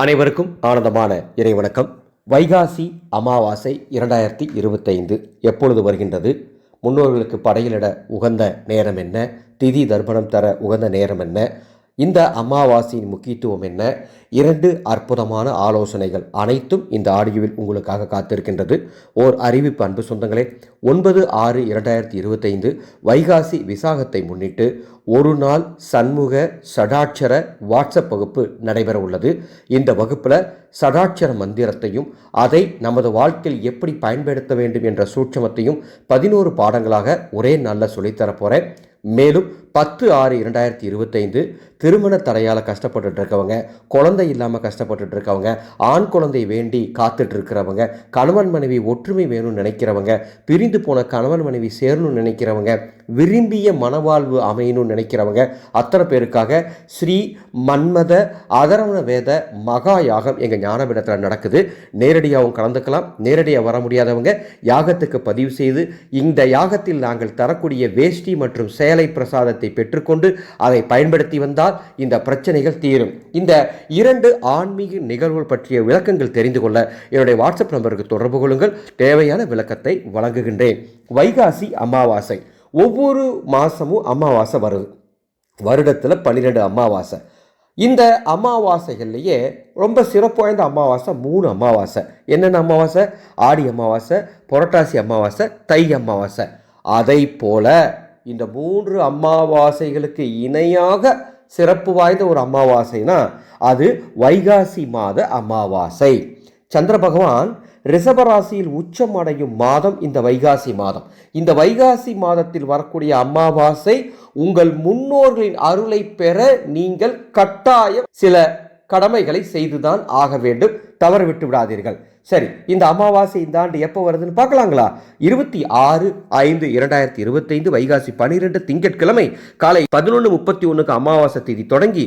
அனைவருக்கும் ஆனந்தமான இறை வணக்கம் வைகாசி அமாவாசை இரண்டாயிரத்தி இருபத்தைந்து எப்பொழுது வருகின்றது? முன்னோர்களுக்கு படையலிட உகந்த நேரம் என்ன? திதி தர்ப்பணம் தர உகந்த நேரம் என்ன? இந்த அமாவாசையின் முக்கியத்துவம் என்ன? இரண்டு அற்புதமான ஆலோசனைகள் அனைத்தும் இந்த ஆடியோவில் உங்களுக்காக காத்திருக்கின்றது. ஓர் அறிவிப்பு அன்பு சொந்தங்களே. ஒன்பது ஆறு இரண்டாயிரத்தி இருபத்தைந்து வைகாசி விசாகத்தை முன்னிட்டு ஒரு நாள் சண்முக சடாட்சர வாட்ஸ்அப் வகுப்பு நடைபெற உள்ளது. இந்த வகுப்பில் சடாட்சர மந்திரத்தையும் அதை நமது வாழ்க்கையில் எப்படி பயன்படுத்த வேண்டும் என்ற சூட்சமத்தையும் பதினோரு பாடங்களாக ஒரே நாளில் சொல்லித்தரப் போகிறேன் மேலும் பத்து ஆறு இரண்டாயிரத்தி இருபத்தைந்து திருமண தடையால் கஷ்டப்பட்டுட்டு இருக்கவங்க குழந்தை இல்லாமல் கஷ்டப்பட்டுட்டு இருக்கவங்க ஆண் குழந்தை வேண்டி காத்துட்டு இருக்கிறவங்க கணவன் மனைவி ஒற்றுமை வேணும்னு நினைக்கிறவங்க பிரிந்து போன கணவன் மனைவி சேரணும்னு நினைக்கிறவங்க விரும்பிய மனவாழ்வு அமையணும்னு நினைக்கிறவங்க அத்தனை பேருக்காக ஸ்ரீ மன்மத அதரவண வேத மகா யாகம் எங்கள் ஞானபீடத்தில் நடக்குது. நேரடியாகவும் கலந்துக்கலாம் நேரடியாக வர முடியாதவங்க யாகத்துக்கு பதிவு செய்து இந்த யாகத்தில் நாங்கள் தரக்கூடிய வேஷ்டி மற்றும் சேலை பிரசாதத்தை பெற்றுக்கொண்டு அதை பயன்படுத்தி வந்தால் இந்த பிரச்சனைகள் தீரும். இந்த இரண்டு ஆன்மீக நிகழ்வுகள் பற்றிய விளக்கங்கள் தெரிந்து கொள்ள என்னுடைய வாட்ஸ்அப் நம்பருக்கு தொடர்பு கொள்ளுங்கள். தேவையான விளக்கத்தை வழங்குகின்றேன். வைகாசி அமாவாசை. ஒவ்வொரு மாதமும் அமாவாசை வருது. வருடத்தில் பன்னிரெண்டு அமாவாசை. இந்த அமாவாசைகள்லேயே ரொம்ப சிறப்பு வாய்ந்த அமாவாசை மூணு அமாவாசை. என்னென்ன அமாவாசை? ஆடி அமாவாசை புரட்டாசி அமாவாசை தை அமாவாசை. அதை போல இந்த மூன்று அமாவாசைகளுக்கு இணையாக சிறப்பு வாய்ந்த ஒரு அமாவாசைனா அது வைகாசி மாத அமாவாசை. சந்திர பகவான் ரிஷபராசியில் உச்சம் அடையும் மாதம் இந்த வைகாசி மாதம். இந்த வைகாசி மாதத்தில் வரக்கூடிய அமாவாசை உங்கள் முன்னோர்களின் அருளை பெற நீங்கள் கட்டாயம் சில கடமைகளை செய்துதான் ஆக வேண்டும். தவற விட்டு விடாதீர்கள். சரி இந்த அமாவாசை இந்த ஆண்டு எப்போ வருதுன்னு பார்க்கலாங்களா? இருபத்தி ஆறு ஐந்து இரண்டாயிரத்தி இருபத்தைந்து வைகாசி பனிரெண்டு திங்கட்கிழமை காலை பதினொன்று முப்பத்தி ஒன்றுக்கு அமாவாசை தேதி தொடங்கி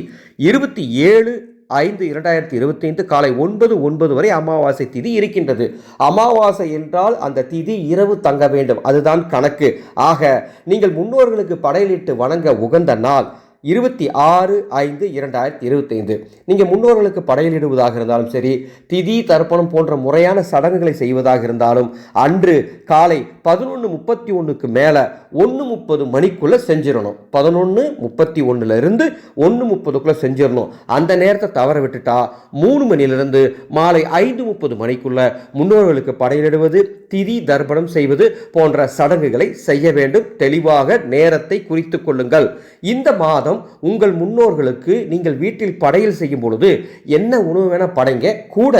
இருபத்தி ஏழு ஐந்து இரண்டாயிரத்தி இருபத்தைந்து காலை ஒன்பது ஒன்பது வரை அமாவாசை திதி இருக்கின்றது. அமாவாசை என்றால் அந்த திதி இரவு தங்க வேண்டும். அதுதான் கணக்கு. ஆக நீங்கள் முன்னோர்களுக்கு படையலிட்டு வணங்க உகந்த நாள். இருபத்தி ஆறு ஐந்து இரண்டாயிரத்தி இருபத்தைந்து. நீங்கள் முன்னோர்களுக்கு படையலிடுவதாக இருந்தாலும் சரி திதி தர்ப்பணம் போன்ற முறையான சடங்குகளை செய்வதாக இருந்தாலும் அன்று காலை பதினொன்று முப்பத்தி ஒன்றுக்கு மேலே ஒன்று முப்பது மணிக்குள்ளே செஞ்சிடணும். பதினொன்று முப்பத்தி ஒன்றுலேருந்து ஒன்று முப்பதுக்குள்ளே செஞ்சிடணும். அந்த நேரத்தை தவற விட்டுட்டா மூணு மணிலிருந்து மாலை ஐந்து முப்பது மணிக்குள்ளே முன்னோர்களுக்கு படையிடுவது திதி தர்ப்பணம் செய்வது போன்ற சடங்குகளை செய்ய வேண்டும். தெளிவாக நேரத்தை குறித்து கொள்ளுங்கள். இந்த மாதம் உங்கள் முன்னோர்களுக்கு நீங்கள் வீட்டில் படையல் செய்யும் பொழுது என்ன உணவு வேணால் படைங்க. கூட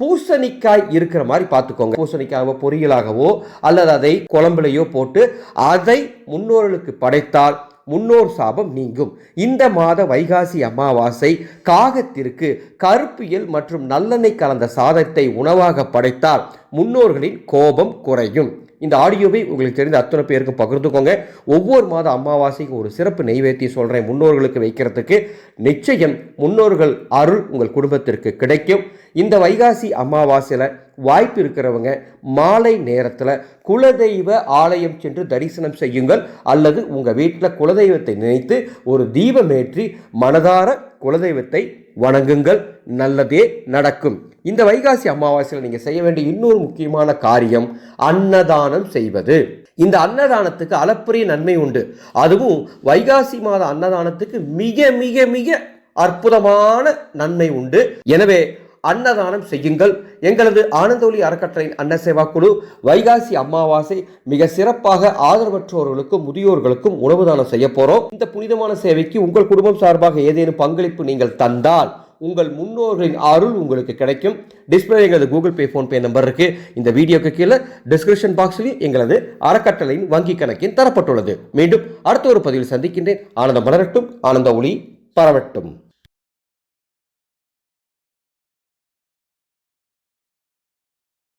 பூசணிக்காய் இருக்கிற மாதிரி பார்த்துக்கோங்க. பூசணிக்காயோ பொரியலாகவோ அல்லது அதை குழம்புலையோ போட்டு அதை முன்னோர்களுக்கு படைத்தால் முன்னோர் சாபம் நீங்கும். இந்த மாத வைகாசி அமாவாசை காகத்திற்கு கருப்பியல் மற்றும் நல்லெண்ணெய் கலந்த சாதத்தை உணவாக படைத்தால் முன்னோர்களின் கோபம் குறையும். இந்த ஆடியோவை உங்களுக்கு தெரிந்த அத்தனை பேருக்கு பகிர்ந்துக்கோங்க. ஒவ்வொரு மாத அமாவாசைக்கு ஒரு சிறப்பு நெய்வேத்தி சொல்கிறேன் முன்னோர்களுக்கு வைக்கிறதுக்கு. நிச்சயம் முன்னோர்கள் அருள் உங்கள் குடும்பத்திற்கு கிடைக்கும். இந்த வைகாசி அமாவாசையில் வாய்ப்பு இருக்கிறவங்க மாலை நேரத்தில் குலதெய்வ ஆலயம் சென்று தரிசனம் செய்யுங்கள். அல்லது உங்கள் வீட்டில் குலதெய்வத்தை நினைத்து ஒரு தீபமேற்றி மனதார குலதெய்வத்தை வணங்குங்கள். நல்லதே நடக்கும். இந்த வைகாசி அமாவாசையில் நீங்கள் செய்ய வேண்டிய இன்னொரு முக்கியமான காரியம் அன்னதானம் செய்வது. இந்த அன்னதானத்துக்கு அளப்பரிய நன்மை உண்டு. அதுவும் வைகாசி மாத அன்னதானத்துக்கு மிக மிக மிக அற்புதமான நன்மை உண்டு. எனவே அன்னதானம் செய்யுங்கள். எங்களது ஆனந்தோலி அறக்கட்டளையின் அன்ன சேவா குழு வைகாசி அமாவாசை மிக சிறப்பாக ஆதரவற்றோர்களுக்கும் முதியோர்களுக்கும் உணவு தானம் செய்ய போறோம். இந்த புனிதமான சேவைக்கு உங்கள் குடும்பம் சார்பாக ஏதேனும் பங்களிப்பு நீங்கள் தந்தால் உங்கள் முன்னோர்களின் அருள் உங்களுக்கு கிடைக்கும். டிஸ்பிளே எங்களது கூகுள் பே ஃபோன்பே நம்பர் இருக்கு. இந்த வீடியோக்கு கீழே டிஸ்கிரிப்ஷன் பாக்ஸ்லையும் எங்களது அறக்கட்டளையின் வங்கி கணக்கின் தரப்பட்டுள்ளது. மீண்டும் அடுத்த ஒரு பதிவில் சந்திக்கின்றேன். ஆனந்தம் மலரட்டும். ஆனந்த ஒளி பரவட்டும்.